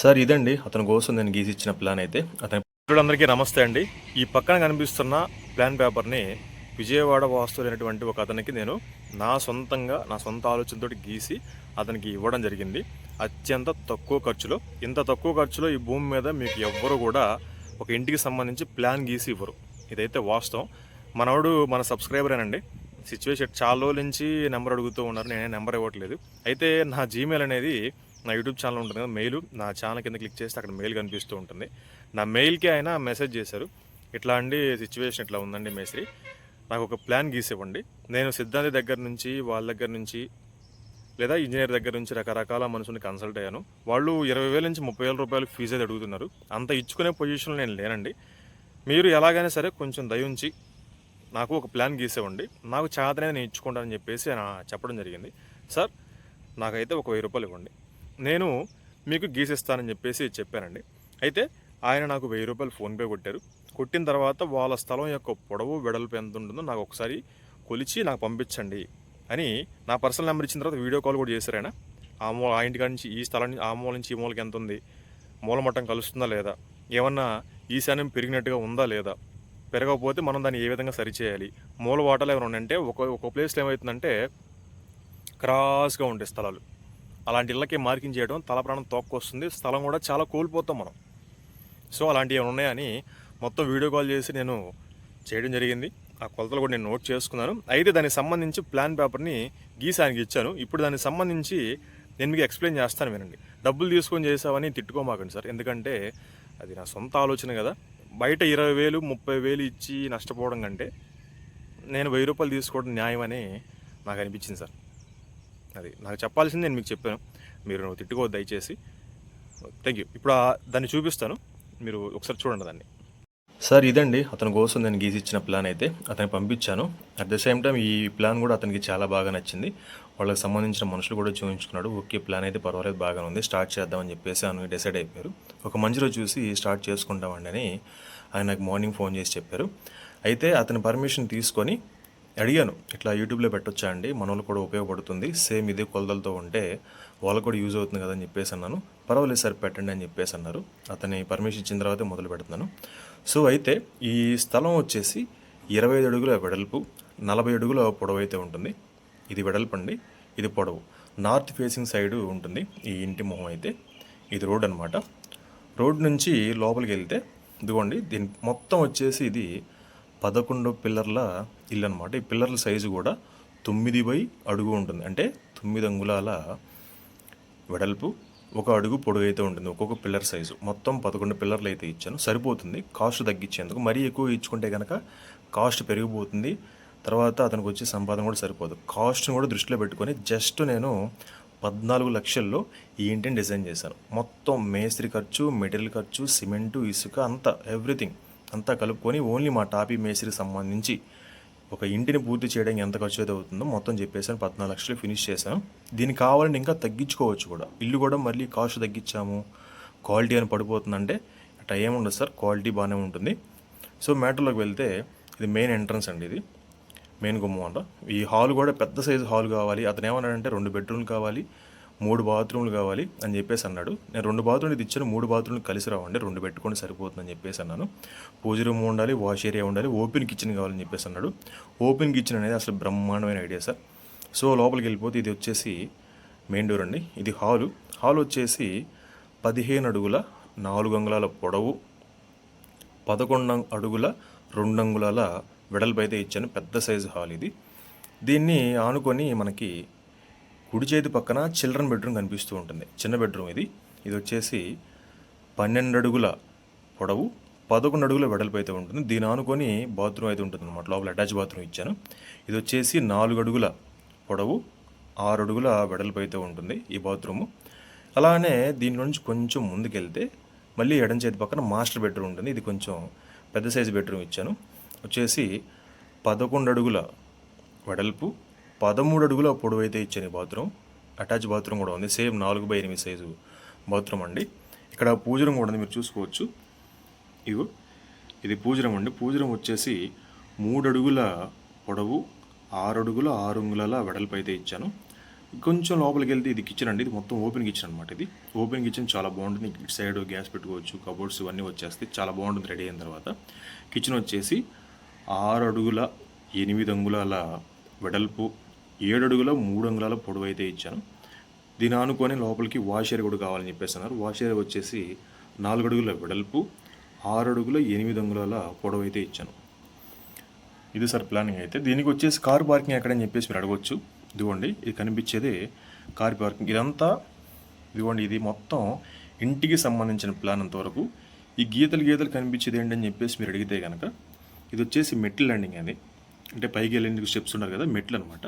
Sir ఇదండి. అతని కోసం నేను గీసి ఇచ్చిన ప్లాన్ అయితే. అతని అందరికీ నమస్తే అండి. ఈ పక్కన కనిపిస్తున్న ప్లాన్ పేపర్ని విజయవాడ వాస్తు అనేటువంటి ఒక అతనికి నేను నా సొంతంగా నా సొంత ఆలోచనతోటి గీసి అతనికి ఇవ్వడం జరిగింది. అత్యంత తక్కువ ఖర్చులో ఇంత తక్కువ ఖర్చులో ఈ భూమి మీద మీకు ఎవ్వరు కూడా ఒక ఇంటికి సంబంధించి ప్లాన్ గీసి ఇవ్వరు. ఇదైతే వాస్తవం. మనవాడు మన సబ్స్క్రైబరేనండి. సిచ్యువేషన్ చాలా రోజుల నుంచి నెంబర్ అడుగుతూ ఉన్నారు. నేనే నెంబర్ ఇవ్వట్లేదు. అయితే నా జీమెయిల్ అనేది నా యూట్యూబ్ ఛానల్ ఉంటుంది కదా మెయిల్ నా ఛానల్ కింద క్లిక్ చేస్తే అక్కడ మెయిల్ కనిపిస్తూ ఉంటుంది. నా మెయిల్కి ఆయన మెసేజ్ చేశారు. ఇట్లా అండి సిచ్యువేషన్ ఇట్లా ఉందండి మేస్త్రి. నాకు ఒక ప్లాన్ గీసివ్వండి. నేను సిద్ధాంతి దగ్గర నుంచి వాళ్ళ దగ్గర నుంచి లేదా ఇంజనీర్ దగ్గర నుంచి రకరకాల మనుషుల్ని కన్సల్ట్ అయ్యాను. వాళ్ళు ఇరవై వేల నుంచి ముప్పై వేల రూపాయలు ఫీజు అయితే అడుగుతున్నారు. అంత ఇచ్చుకునే పొజిషన్లో నేను లేనండి. మీరు ఎలాగైనా సరే కొంచెం దయ ఉంచి నాకు ఒక ప్లాన్ గీసేవ్వండి. నాకు చేతనే నేను ఇచ్చుకుంటానని చెప్పేసి చెప్పడం జరిగింది. సార్ నాకైతే ఒక వెయ్యి రూపాయలు ఇవ్వండి. నేను మీకు గీసిస్తానని చెప్పేసి చెప్పానండి. అయితే ఆయన నాకు వెయ్యి రూపాయలు ఫోన్పే కొట్టారు. కొట్టిన తర్వాత వాళ్ళ స్థలం యొక్క పొడవు వెడల్పు ఎంత ఉంటుందో నాకు ఒకసారి కొలిచి నాకు పంపించండి అని నా పర్సనల్ నెంబర్ ఇచ్చిన తర్వాత వీడియో కాల్ కూడా చేశారు ఆయన. ఆ మూల ఆ ఇంటికాడ నుంచి ఈ స్థలం ఆ మూల నుంచి ఈ మూలకి ఎంత ఉంది? మూలమట్టం కలుస్తుందా లేదా? ఏమన్నా ఈశాన్యం పెరిగినట్టుగా ఉందా లేదా? పెరగకపోతే మనం దాన్ని ఏ విధంగా సరిచేయాలి? మూల వాటలు ఏమైనా ఉన్నాయంటే ఒక ఒక ప్లేస్లో ఏమవుతుందంటే క్రాస్గా ఉంటాయి స్థలాలు. అలాంటి ఇళ్ళకి మార్కింగ్ చేయడం తల ప్రాణం తోక్కొస్తుంది. స్థలం కూడా చాలా కోల్పోతాం మనం. సో అలాంటివి ఏమైనా ఉన్నాయని మొత్తం వీడియో కాల్ చేసి నేను చేయడం జరిగింది. ఆ కొలతలు కూడా నేను నోట్ చేసుకున్నాను. అయితే దానికి సంబంధించి ప్లాన్ పేపర్ని గీసానికి ఇచ్చాను. ఇప్పుడు దానికి సంబంధించి నేను మీకు ఎక్స్ప్లెయిన్ చేస్తాను వినండి. డబ్బులు తీసుకొని చేసావని తిట్టుకోమాకండి సార్. ఎందుకంటే అది నా సొంత ఆలోచన కదా. బయట ఇరవై వేలు ముప్పై వేలు ఇచ్చి నష్టపోవడం కంటే నేను వెయ్యి రూపాయలు తీసుకోవడం న్యాయమని నాకు అనిపించింది సార్. అది నాకు చెప్పాల్సింది నేను మీకు చెప్పాను. మీరు తిట్టుకోవద్దు దయచేసి. థ్యాంక్ యూ ఇప్పుడు దాన్ని చూపిస్తాను. మీరు ఒకసారి చూడండి దాన్ని. సార్ ఇదండి. అతని కోసం నేను గీసి ఇచ్చిన ప్లాన్ అయితే అతనికి పంపించాను. అట్ ద సేమ్ టైం ఈ ప్లాన్ కూడా అతనికి చాలా బాగా నచ్చింది. వాళ్ళకి సంబంధించిన మనుషులు కూడా చూపించుకున్నాడు. ఓకే ప్లాన్ అయితే పర్వాలేదు బాగానే ఉంది. స్టార్ట్ చేద్దామని చెప్పేసి ఆయన డిసైడ్ అయిపోయారు. ఒక మంచి రోజు చూసి స్టార్ట్ చేసుకుంటామండి అని ఆయన నాకు మార్నింగ్ ఫోన్ చేసి చెప్పారు. అయితే అతని పర్మిషన్ తీసుకొని అడిగాను ఇట్లా యూట్యూబ్లో పెట్టొచ్చా అండి? మన వాళ్ళు కూడా ఉపయోగపడుతుంది. సేమ్ ఇదే కొలతలతో ఉంటే వాళ్ళకు కూడా యూజ్ అవుతుంది కదా అని చెప్పేసి అన్నాను. పర్వాలేదు సార్ పెట్టండి అని చెప్పేసి అన్నారు. అతని పర్మిషన్ ఇచ్చిన తర్వాతే మొదలు పెడుతున్నాను. సో అయితే ఈ స్థలం వచ్చేసి ఇరవై ఐదు అడుగుల వెడల్పు నలభై అడుగుల పొడవు అయితే ఉంటుంది. ఇది వెడల్పు అండి ఇది పొడవు. నార్త్ ఫేసింగ్ సైడ్ ఉంటుంది ఈ ఇంటి మొహం అయితే. ఇది రోడ్ అనమాట రోడ్ నుంచి లోపలికి వెళ్తే ఇదిగోండి దీని మొత్తం వచ్చేసి ఇది పదకొండు పిల్లర్ల ఇల్లు అనమాట ఈ పిల్లర్ల సైజు కూడా తొమ్మిది బై అడుగు ఉంటుంది. అంటే తొమ్మిది అంగుళాల వెడల్పు ఒక అడుగు పొడుగు అయితే ఉంటుంది. ఒక్కొక్క పిల్లర్ సైజు. మొత్తం పదకొండు పిల్లర్లు అయితే ఇచ్చాను. సరిపోతుంది. కాస్ట్ తగ్గించేందుకు. మరీ ఎక్కువ ఇచ్చుకుంటే కనుక కాస్ట్ పెరిగిపోతుంది. తర్వాత అతనికి వచ్చే సంపాదన కూడా సరిపోదు. కాస్ట్ని కూడా దృష్టిలో పెట్టుకొని జస్ట్ నేను పద్నాలుగు లక్షల్లో ఈ ఇంటిని డిజైన్ చేశాను. మొత్తం మేస్త్రి ఖర్చు మెటీరియల్ ఖర్చు సిమెంటు ఇసుక అంతా ఎవ్రీథింగ్. అంతా కలుపుకొని ఓన్లీ మా టాపీ మేస్త్రికి సంబంధించి ఒక ఇంటిని పూర్తి చేయడానికి ఎంత ఖర్చు అయితే అవుతుందో మొత్తం చెప్పేసాను పద్నాలుగు లక్షలు ఫినిష్ చేశాను. దీనికి కావాలని ఇంకా తగ్గించుకోవచ్చు కూడా. ఇల్లు కూడా మళ్ళీ కాస్ట్ తగ్గించాము. క్వాలిటీ అని పడిపోతుందంటే అట్లా ఏముండదు సార్ క్వాలిటీ బాగానే ఉంటుంది. సో మ్యాటర్లోకి వెళ్తే ఇది మెయిన్ ఎంట్రన్స్ అండి ఇది మెయిన్ గుమ్మం అంట. ఈ హాల్ కూడా పెద్ద సైజు హాల్ కావాలి. అతను ఏమన్నాడంటే రెండు బెడ్రూమ్లు కావాలి. మూడు బాత్రూమ్లు కావాలి అని చెప్పేసి అన్నాడు. నేను రెండు బాత్రూమ్లు ఇది ఇచ్చాను మూడు బాత్రూమ్లు కలిసి రావండి రెండు పెట్టుకొని సరిపోతుందని చెప్పేసి అన్నాను. పూజ రూమ్ ఉండాలి వాష్ ఏరియా ఉండాలి ఓపెన్ కిచెన్ కావాలని చెప్పేసి అన్నాడు. ఓపెన్ కిచెన్ అనేది అసలు బ్రహ్మాండమైన ఐడియా సార్. సో లోపలికి వెళ్ళిపోతే ఇది వచ్చేసి మెయిన్ డోర్ అండి. ఇది హాలు. హాల్ వచ్చేసి పదిహేను అడుగుల నాలుగు అంగుళాల పొడవు పదకొండు అడుగుల రెండు అంగుళాల వెడల్పు అయితే ఇచ్చాను. పెద్ద సైజు హాల్ ఇది. దీన్ని ఆనుకొని మనకి కుడి చేతి పక్కన చిల్డ్రన్ బెడ్రూమ్ కనిపిస్తూ ఉంటుంది. చిన్న బెడ్రూమ్ ఇది. ఇది వచ్చేసి పన్నెండు అడుగుల పొడవు పదకొండు అడుగుల వెడల్పు అయితే ఉంటుంది. దీని ఆనుకొని బాత్రూమ్ అయితే ఉంటుంది అనమాట లోపల అటాచ్ బాత్రూమ్ ఇచ్చాను. ఇది వచ్చేసి నాలుగు అడుగుల పొడవు ఆరు అడుగుల వెడల్పు అయితే ఉంటుంది ఈ బాత్రూము. అలానే దీని నుంచి కొంచెం ముందుకెళ్తే మళ్ళీ ఎడం చేతి పక్కన మాస్టర్ బెడ్రూమ్ ఉంటుంది. ఇది కొంచెం పెద్ద సైజు బెడ్రూమ్ ఇచ్చాను. వచ్చేసి పదకొండు అడుగుల వెడల్పు పదమూడు అడుగుల పొడవు అయితే ఇచ్చాను బాత్రూమ్ అటాచ్ బాత్రూమ్ కూడా ఉంది. సేమ్ నాలుగు బై ఎనిమిది సైజు బాత్రూమ్ అండి. ఇక్కడ పూజరం కూడా ఉంది. మీరు చూసుకోవచ్చు. ఇగో ఇది పూజరం అండి. పూజరం వచ్చేసి మూడు అడుగుల పొడవు ఆరు అడుగుల ఆరు అంగుళాల వెడల్పు అయితే ఇచ్చాను. కొంచెం లోపలికి వెళ్తే ఇది కిచెన్ అండి. ఇది మొత్తం ఓపెన్ కిచెన్ అనమాట ఇది. ఓపెన్ కిచెన్ చాలా బాగుంటుంది. ఇటు సైడ్ గ్యాస్ పెట్టుకోవచ్చు కబోర్డ్స్ ఇవన్నీ వచ్చేస్తాయి. చాలా బాగుంటుంది రెడీ అయిన తర్వాత. కిచెన్ వచ్చేసి ఆరు అడుగుల ఎనిమిది అంగుళాల వెడల్పు ఏడు అడుగుల మూడు అంగుళాల పొడవు అయితే ఇచ్చాను. దీని ఆనుకొని లోపలికి వాషేర్ కూడా కావాలని చెప్పేసి అన్నారు వాష్ వచ్చేసి నాలుగు అడుగుల వెడల్పు ఆరు అడుగుల ఎనిమిది అంగుళాల పొడవు అయితే ఇచ్చాను. ఇది సార్ ప్లానింగ్ అయితే. దీనికి వచ్చేసి కార్ పార్కింగ్ ఎక్కడని చెప్పేసి మీరు అడగవచ్చు ఇదిగోండి ఇది కనిపించేది కార్ పార్కింగ్. ఇదంతా ఇదిగోండి ఇది మొత్తం ఇంటికి సంబంధించిన ప్లాన్ అంతవరకు. ఈ గీతలు గీతలు కనిపించేది ఏంటని చెప్పేసి మీరు అడిగితే కనుక ఇది వచ్చేసి మెట్ల ల్యాండింగ్ అది. అంటే పైకి వెళ్ళేందుకు స్టెప్స్ ఉన్నారు కదా మెట్లు అనమాట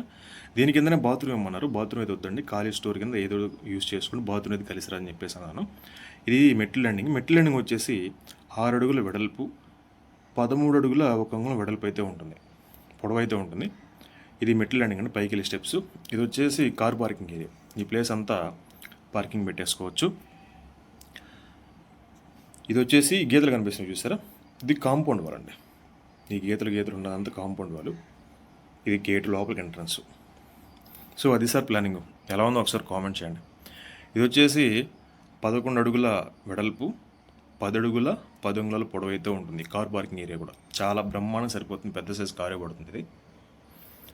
దీని కిందనే బాత్రూమ్ ఇవ్వమన్నారు బాత్రూమ్ అయితే వద్దండి ఖాళీ స్టోర్ కింద ఏదో యూస్ చేసుకుని బాత్రూమ్ అయితే కలిసిరా అని చెప్పేసి అన్నాను. ఇది మెట్ల ల్యాండింగ్ మెట్ల ల్యాండింగ్ వచ్చేసి ఆరు అడుగుల వెడల్పు పదమూడు అడుగుల ఒక అంగుళం వెడల్పు అయితే ఉంటుంది పొడవు అయితే ఉంటుంది. ఇది మెట్ల ల్యాండింగ్ అండి పైకి వెళ్ళే స్టెప్స్ ఇది వచ్చేసి కార్ పార్కింగ్ ఇది ఈ ప్లేస్ అంతా పార్కింగ్ పెట్టేసుకోవచ్చు. ఇది వచ్చేసి గీతలు కనిపిస్తున్నాయి చూసారా? ఇది కాంపౌండ్ వాల్ అండి ఈ గీతలు గీతలు ఉన్నదంతా కాంపౌండ్ వాళ్ళు. ఇది గేట్ లోపలికి ఎంట్రన్స్. సో అది సార్ ప్లానింగ్. ఎలా ఉందో ఒకసారి కామెంట్ చేయండి. ఇది వచ్చేసి పదకొండు అడుగుల వెడల్పు పదడుగుల పదొంగుల పొడవు అయితే ఉంటుంది. కార్ పార్కింగ్ ఏరియా కూడా. చాలా బ్రహ్మాండం సరిపోతుంది. పెద్ద సైజ్ కారే పడుతుంది ఇది.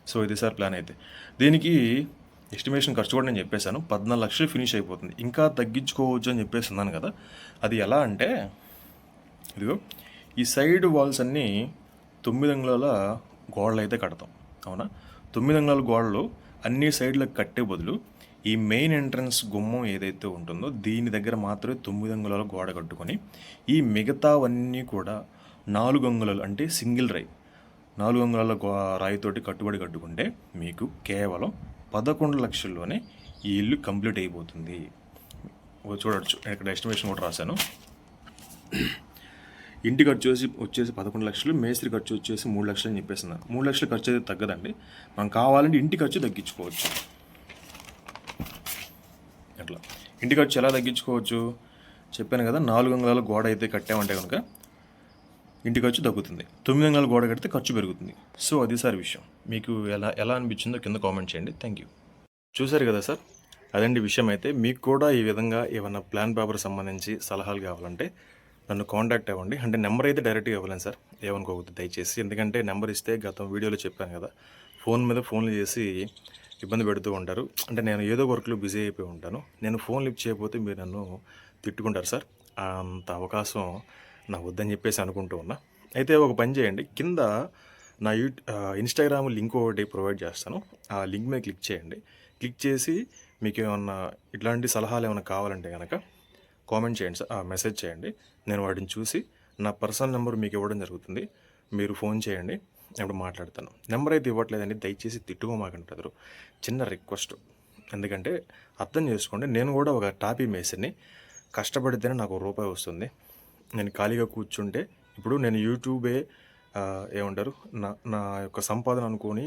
సో ఇది సార్ ప్లాన్ అయితే. దీనికి ఎస్టిమేషన్ ఖర్చు కూడా నేను చెప్పేశాను. పద్నాలుగు లక్షలు ఫినిష్ అయిపోతుంది. ఇంకా తగ్గించుకోవచ్చు అని చెప్పేసి ఉన్నాను కదా. అది ఎలా అంటే ఇదిగో ఈ సైడ్ వాల్స్ అన్నీ తొమ్మిది అంగుళాల గోడలు అయితే కడతాం. అవునా? తొమ్మిది అంగుళాల గోడలు అన్ని సైడ్లకు కట్టే బదులు ఈ మెయిన్ ఎంట్రన్స్ గుమ్మం ఏదైతే ఉంటుందో దీని దగ్గర మాత్రమే తొమ్మిది అంగుళాల గోడ కట్టుకొని ఈ మిగతావన్నీ కూడా నాలుగు అంగుళాలు అంటే సింగిల్ రై నాలుగు అంగుళాల గో రాయితోటి కట్టుబడి కట్టుకుంటే మీకు కేవలం పదకొండు లక్షల్లోనే ఈ ఇల్లు కంప్లీట్ అయిపోతుంది. చూడవచ్చు చూడొచ్చు. నేను ఇక్కడ ఎస్టిమేషన్ కూడా రాశాను. ఇంటి ఖర్చు వచ్చి వచ్చేసి పదకొండు లక్షలు మేస్త్రి ఖర్చు వచ్చేసి మూడు లక్షలు అని చెప్పేస్తున్నాను మూడు లక్షల ఖర్చు అయితే తగ్గదండి. మనం కావాలంటే ఇంటి ఖర్చు తగ్గించుకోవచ్చు. అట్లా. ఇంటి ఖర్చు ఎలా తగ్గించుకోవచ్చు? చెప్పాను కదా నాలుగు అంగుళాల గోడ అయితే కట్టామంటే కనుక ఇంటి ఖర్చు తగ్గుతుంది. తొమ్మిది అంగుళాల గోడ కడితే ఖర్చు పెరుగుతుంది. సో అది సార్ విషయం. మీకు ఎలా ఎలా అనిపించిందో కింద కామెంట్ చేయండి. Thank you. చూశారు కదా సార్? అదండి విషయం అయితే మీకు కూడా ఈ విధంగా ఏమైనా ప్లాన్ పేపర్ సంబంధించి సలహాలు కావాలంటే నన్ను కాంటాక్ట్ అవ్వండి. అంటే నెంబర్ అయితే డైరెక్ట్గా ఇవ్వలేను సార్. ఏమనుకోవద్దు దయచేసి. ఎందుకంటే నెంబర్ ఇస్తే గతం వీడియోలో చెప్పాను కదా. ఫోన్ మీద ఫోన్లు చేసి ఇబ్బంది పెడుతూ ఉంటారు. అంటే నేను ఏదో వర్క్లో బిజీ అయిపోయి ఉంటాను. నేను ఫోన్ లిఫ్ట్ చేయకపోతే మీరు నన్ను తిట్టుకుంటారు సార్. అంత అవకాశం నా వద్దని చెప్పేసి అనుకుంటూ ఉన్నా. అయితే ఒక పని చేయండి. కింద నా యూ ఇన్స్టాగ్రామ్ లింక్ ఒకటి ప్రొవైడ్ చేస్తాను. ఆ లింక్ మీద క్లిక్ చేయండి. క్లిక్ చేసి మీకు ఏమన్నా ఇట్లాంటి సలహాలు ఏమైనా కావాలంటే కనుక కామెంట్ చేయండి సార్. మెసేజ్ చేయండి. నేను వాటిని చూసి నా పర్సనల్ నెంబర్ మీకు ఇవ్వడం జరుగుతుంది. మీరు ఫోన్ చేయండి. అప్పుడు మాట్లాడతాను. నెంబర్ అయితే ఇవ్వట్లేదండి. దయచేసి తిట్టుకోమాకండి బ్రదరు చిన్న రిక్వెస్ట్. ఎందుకంటే అర్థం చేసుకోండి. నేను కూడా ఒక టాపీ మేసర్ని కష్టపడితేనే నాకు ఒక రూపాయి వస్తుంది. నేను ఖాళీగా కూర్చుంటే ఇప్పుడు నేను యూట్యూబే ఏమంటారు? నా నా యొక్క సంపాదన అనుకొని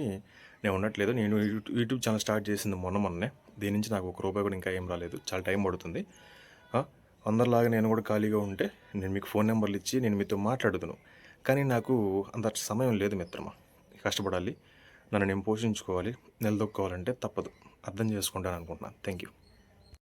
నేను ఉండట్లేదు. నేను యూట్యూబ్ ఛానల్ స్టార్ట్ చేసింది మొన్న మొన్నే దీని నుంచి నాకు ఒక రూపాయి కూడా ఇంకా ఏం రాలేదు. చాలా టైం పడుతుంది. అందరిలాగా నేను కూడా ఖాళీగా ఉంటే నేను మీకు ఫోన్ నెంబర్లు ఇచ్చి నేను మీతో మాట్లాడుదును. కానీ నాకు అంత సమయం లేదు మిత్రమా. కష్టపడాలి. నన్ను నేను పోషించుకోవాలి. నిలదొక్కోవాలంటే తప్పదు. అర్థం చేసుకుంటాను అనుకుంటున్నాను. Thank you